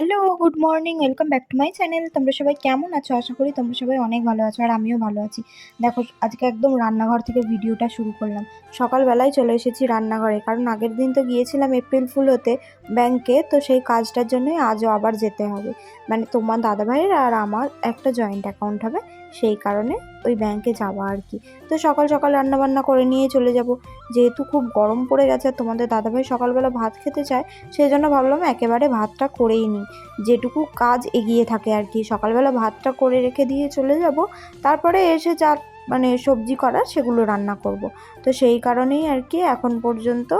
Hello good morning welcome back to my channel তোমরা সবাই কেমন আছো? আশা করি তোমরা সবাই অনেক ভালো আছো আর আমিও ভালো আছি। দেখো, আজকে একদম রান্নাঘর থেকে ভিডিওটা শুরু করলাম। সকালবেলায় চলে এসেছি রান্নাঘরে, কারণ আগের দিন তো গিয়েছিলাম এপ্রিল ফুল হতে ব্যাংকে তো সেই কাজটার জন্যই আজও আবার যেতে হবে। মানে তোমার দাদাভাইয়ের আর আমার একটা জয়েন্ট অ্যাকাউন্ট হবে। সেই কারণে ওই ব্যাংকে যাওয়া আর কি। তো সকাল সকাল রান্নাবান্না করে নিয়ে চলে যাব। যেহেতু খুব গরম পড়ে গেছে আর তোমাদের দাদাভাই সকালবেলা ভাত খেতে চায় সেই জন্য ভাবলাম একেবারে ভাতটা করেই নিই। যেটুকু কাজ এগিয়ে থাকে আর কি। সকালবেলা ভাতটা করে রেখে দিয়ে চলে যাব। তারপরে এসে যা মানে সবজি করার সেগুলো রান্না করব। তো সেই কারণেই আর কি এখন পর্যন্ত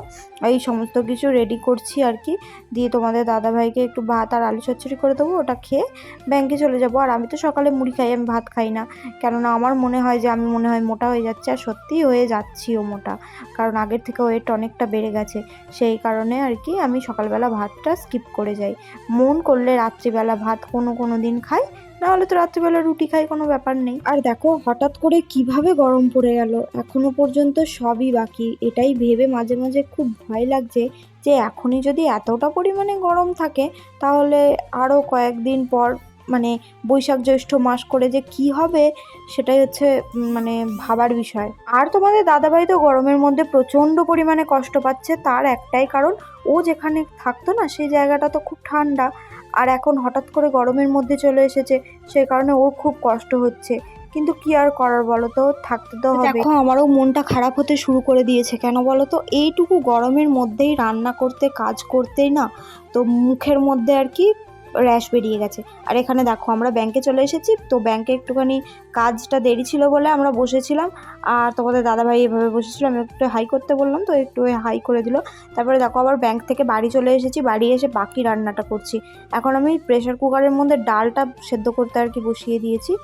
এই সমস্ত কিছু রেডি করছি আর কি। দিয়ে তোমাদের দাদাভাইকে একটু ভাত আর আলু চচ্চড়ি করে দেবো, ওটা খেয়ে ব্যাংকে চলে যাব। আর আমি তো সকালে মুড়ি খাই, আমি ভাত খাই না। কেননা আমার মনে হয় যে, আমি মনে হয় মোটা হয়ে যাচ্ছে, আর সত্যিই হয়ে যাচ্ছিও মোটা। কারণ আগের থেকে ওয়েট অনেকটা বেড়ে গেছে। সেই কারণে আর কি আমি সকালবেলা ভাতটা স্কিপ করে যাই। মন করলে রাত্রিবেলা ভাত কোনো কোনো দিন খাই নাহলে তো রাত্রিবেলা রুটি খাই, কোনো ব্যাপার নেই। আর দেখো, হঠাৎ করে কীভাবে গরম পড়ে গেল? এখনও পর্যন্ত সবই বাকি। এটাই ভেবে মাঝে মাঝে খুব ভয় লাগছে যে, এখনই যদি এতটা পরিমাণে গরম থাকে, তাহলে আরও কয়েকদিন পর মানে বৈশাখ জ্যৈষ্ঠ মাস করে যে কি হবে, সেটাই হচ্ছে মানে ভাবার বিষয়। আর তোমাদের দাদাভাই তো গরমের মধ্যে প্রচণ্ড পরিমাণে কষ্ট পাচ্ছে। তার একটাই কারণ, ও যেখানে থাকতো না, সেই জায়গাটা তো খুব ঠান্ডা। আর এখন হঠাৎ করে গরমের মধ্যে চলে এসেছে, সে কারণে ওর খুব কষ্ট হচ্ছে। কিন্তু কি আর করার বলো তো? থাকতে তো হবে। দেখো, আমারও মনটা খারাপ হতে শুরু করে দিয়েছে। কেন বলো তো? এইটুকু গরমের মধ্যেই রান্না করতে, কাজ করতেই না, তো মুখের মধ্যে আর কি র্যাশ বেরিয়ে গেছে। আর এখানে দেখো, আমরা ব্যাংকে চলে এসেছি, তো ব্যাংকে একটুখানি কাজটা দেরি ছিল বলে আমরা বসেছিলাম। আর তোমাদের দাদাভাই এভাবে বসেছিল, আমি একটু হাই করতে বললাম, তো একটু হাই করে দিল। তারপরে দেখো, আবার ব্যাংক থেকে বাড়ি চলে এসেছি, বাড়ি এসে বাকি রান্নাটা করছি। এখন আমি প্রেশার কুকারের মধ্যে ডালটা সেদ্ধ করতে আর কি বসিয়ে দিয়েছি।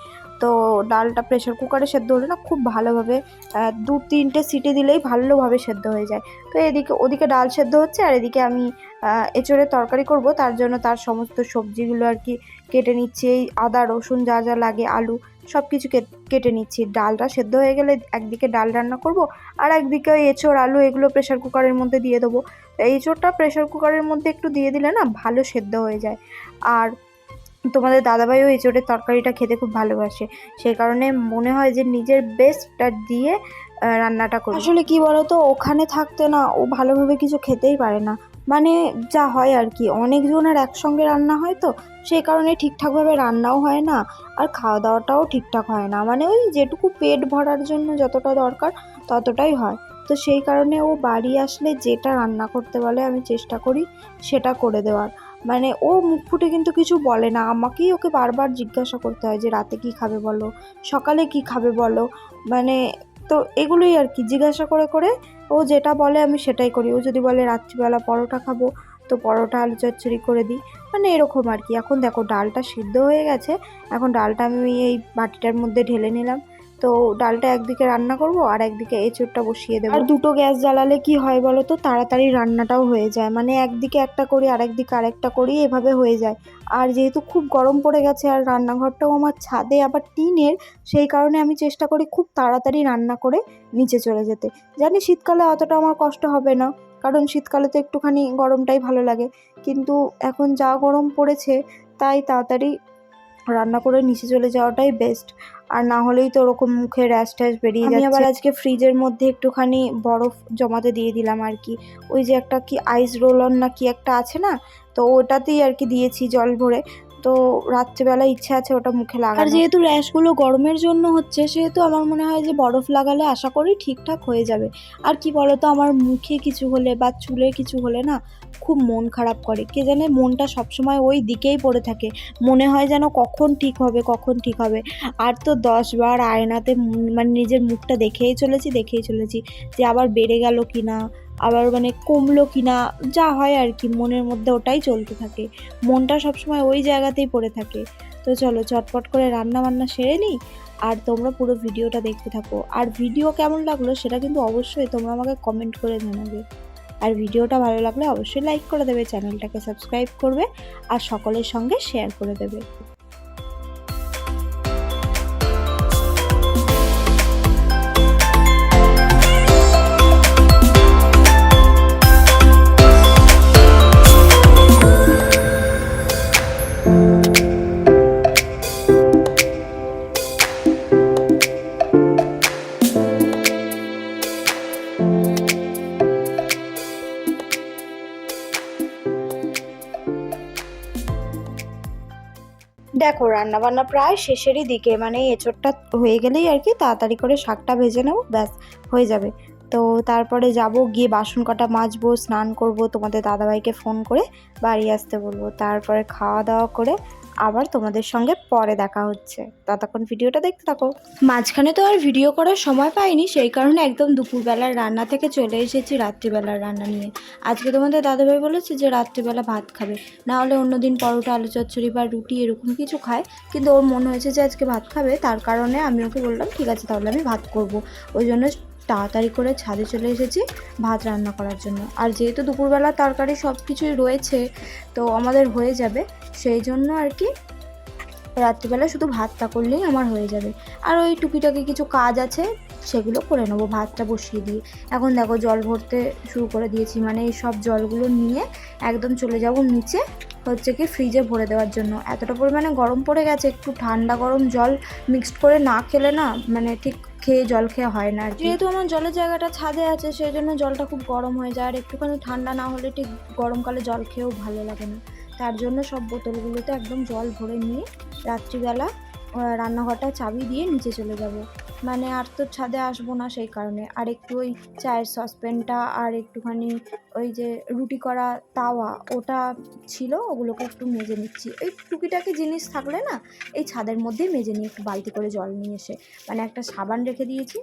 তো ডালটা প্রেশার কুকারে সেদ্ধ হলে না খুব ভালোভাবে দু তিনটে সিটি দিলেই ভালোভাবে সেদ্ধ হয়ে যায়। তো এদিকে, ওদিকে ডাল সেদ্ধ হচ্ছে আর এদিকে আমি এঁচড়ের তরকারি করব। তার জন্য তার সমস্ত সবজিগুলো আর কি কেটে নিচ্ছি। এই আদা, রসুন, যা যা লাগে, আলু সব কিছু কেটে নিচ্ছি। ডালটা সেদ্ধ হয়ে গেলে একদিকে ডাল রান্না করব আর একদিকে ওই এঁচড়, আলু এগুলো প্রেশার কুকারের মধ্যে দিয়ে দেবো। এঁচড়টা প্রেশার কুকারের মধ্যে একটু দিয়ে দিলে না ভালো সেদ্ধ হয়ে যায়। আর তোমাদের দাদাভাইও এঁচোড়ের তরকারিটা খেতে খুব ভালোবাসে। সেই কারণে মনে হয় যে নিজের বেস্টটা দিয়ে রান্নাটা করি আসলে কি বলতো, ওখানে থাকতে না, ও ভালোভাবে কিছু খেতেই পারে না। মানে যা হয় আর কি, অনেকজনের একসঙ্গে রান্না হয় তো, সেই কারণে ঠিকঠাকভাবে রান্নাও হয় না, আর খাওয়া দাওয়াটাও ঠিকঠাক হয় না। মানে ওই যেটুকু পেট ভরার জন্য যতটা দরকার, ততটাই হয়। তো সেই কারণে ও বাড়ি আসলে যেটা রান্না করতে বলে, আমি চেষ্টা করি সেটা করে দেওয়ার। মানে ও মুখ ফুটে কিন্তু কিছু বলে না। আমাকেই ওকে বারবার জিজ্ঞাসা করতে হয় যে, রাতে কি খাবে বলো? সকালে কি খাবে বলো? মানে তো এগুলোই আর কি। জিজ্ঞাসা করে করে ও যেটা বলে আমি সেটাই করি। ও যদি বলে, রাত্রিবেলা পরোটা খাব, তো পরোটা, আলু চচ্চড়ি করে দিই। মানে এরকম আর কি। এখন দেখো, ডালটা সিদ্ধ হয়ে গেছে। এখন ডালটা আমি এই বাটিটার মধ্যে ঢেলে নিলাম। তো ডালটা একদিকে রান্না করব আর একদিকে এঁচোড়টা বসিয়ে দেবো। আর দুটো গ্যাস জ্বালালে কি হয় বলো তো? তাড়াতাড়ি রান্নাটাও হয়ে যায়। মানে একদিকে একটা করি আর একদিকে আরেকটা করি, এভাবে হয়ে যায়। আর যেহেতু খুব গরম পড়ে গেছে আর রান্নাঘরটাও আমার ছাদে, আবার টিনের, সেই কারণে আমি চেষ্টা করি খুব তাড়াতাড়ি রান্না করে নিচে চলে যেতে। জানি শীতকালে অতটা আমার কষ্ট হবে না, কারণ শীতকালে তো একটুখানি গরমটাই ভালো লাগে। কিন্তু এখন যা গরম পড়েছে, তাই তাড়াতাড়ি রান্না করে নিচে চলে যাওয়াটাই বেস্ট আর না হলেই তো ওরকম মুখে র্যাশ ট্যাশ বেরিয়ে যাচ্ছে আমি আবার আজকে ফ্রিজের মধ্যে একটুখানি বরফ জমাতে দিয়ে দিলাম আর কি। ওই যে একটা কি আইস রোল অন না কি একটা আছে না? তো ওটাতেই আর কি দিয়েছি জল ভরে। তো রাত্রেবেলা ইচ্ছে আছে ওটা মুখে লাগা আর যেহেতু র্যাশগুলো গরমের জন্য হচ্ছে সেহেতু আমার মনে হয় যে বরফ লাগালে আশা করি ঠিকঠাক হয়ে যাবে। আর কি বলতো আমার মুখে কিছু হলে বা চুলে কিছু হলে না খুব মন খারাপ করে। কে জানে মনটা সবসময় ওই দিকেই পড়ে থাকে। মনে হয় যেন কখন ঠিক হবে, কখন ঠিক হবে। আর তো দশবার আয়নাতে মানে নিজের মুখটা দেখেই চলেছি দেখেই চলেছি যে আবার বেড়ে গেল কি না আবার মানে কমলো কি না যা হয় আর কি, মনের মধ্যে ওটাই চলতে থাকে। মনটা সবসময় ওই জায়গাতেই পড়ে থাকে। তো চলো চটপট করে রান্না বান্না সেরে নিই, আর তোমরা পুরো ভিডিওটা দেখতে থাকো। আর ভিডিও কেমন লাগল সেটা কিন্তু অবশ্যই তোমরা আমাকে কমেন্ট করে জানাবে। আর ভিডিওটা ভালো লাগলে অবশ্যই লাইক করে দেবে, চ্যানেলটাকে সাবস্ক্রাইব করবে আর সকলের সঙ্গে শেয়ার করে দেবে। দেখো রান্না বান্না প্রায় শেষেরই দিকে। মানে এঁচড়টা হয়ে গেলেই আর কি তাড়াতাড়ি করে শাকটা ভেজে নেব, ব্যাস, হয়ে যাবে। তো তারপরে যাব, গিয়ে বাসন কটা মাজবো, স্নান করব তোমাদের দাদাভাইকে ফোন করে বাড়ি আসতে বলব। তারপরে খাওয়া দাওয়া করে আবার তোমাদের সঙ্গে পরে দেখা হচ্ছে। ততক্ষণ ভিডিওটা দেখতে থাকো। মাঝখানে তো আর ভিডিও করার সময় পাইনি, সেই কারণে একদম দুপুরবেলার রান্না থেকে চলে এসেছি রাত্রিবেলার রান্না নিয়ে। আজকে তোমাদের দাদাভাই বলেছে যে রাত্রিবেলা ভাত খাবে। না হলে অন্যদিন পরোটা, আলু চচ্চড়ি বা রুটি এরকম কিছু খায়। কিন্তু ওর মনে হয়েছে যে আজকে ভাত খাবে, তার কারণে আমি ওকে বললাম, ঠিক আছে, তাহলে আমি ভাত করব। ওই জন্য তাড়াতাড়ি করে ছাদে চলে এসেছি ভাত রান্না করার জন্য। আর যেহেতু দুপুরবেলা তরকারি সব কিছুই রয়েছে, তো আমাদের হয়ে যাবে। সেই জন্য আর কি রাত্রিবেলা শুধু ভাতটা করলেই আমার হয়ে যাবে। আর ওই টুকিটাকি কিছু কাজ আছে, সেগুলো করে নেব, ভাতটা বসিয়ে দিয়ে। এখন দেখো জল ভরতে শুরু করে দিয়েছি মানে এই সব জলগুলো নিয়ে একদম চলে যাব নিচে হচ্ছে কি ফ্রিজে ভরে দেওয়ার জন্য। এতটা পরিমাণে গরম পড়ে গেছে, একটু ঠান্ডা গরম জল মিক্সড করে না খেলে না মানে ঠিক খেয়ে জল খেয়ে হয় না যেহেতু আমার জলের জায়গাটা ছাদে আছে, সেই জন্য জলটা খুব গরম হয়ে যায়। আর একটুখানি ঠান্ডা না হলে ঠিক গরমকালে জল খেয়েও ভালো লাগে না। তার জন্য সব বোতলগুলোতে একদম জল ভরে নিয়ে রাত্রিবেলা রান্নাঘরটা চাবি দিয়ে নিচে চলে যাব। মানে আর তো ছাদে আসব না সেই কারণে। আর একটু ওই চায়ের সসপ্যানটা আর একটুখানি ওই যে রুটি করা তাওয়া, ওটা ছিল, ওগুলোকে একটু মেজে নিচ্ছি। এই টুকিটাকি জিনিস থাকলে না, এই ছাদের মধ্যেই মেজে নিয়ে একটু বালতি করে জল নিয়ে এসে মানে একটা সাবান রেখে দিয়েছি।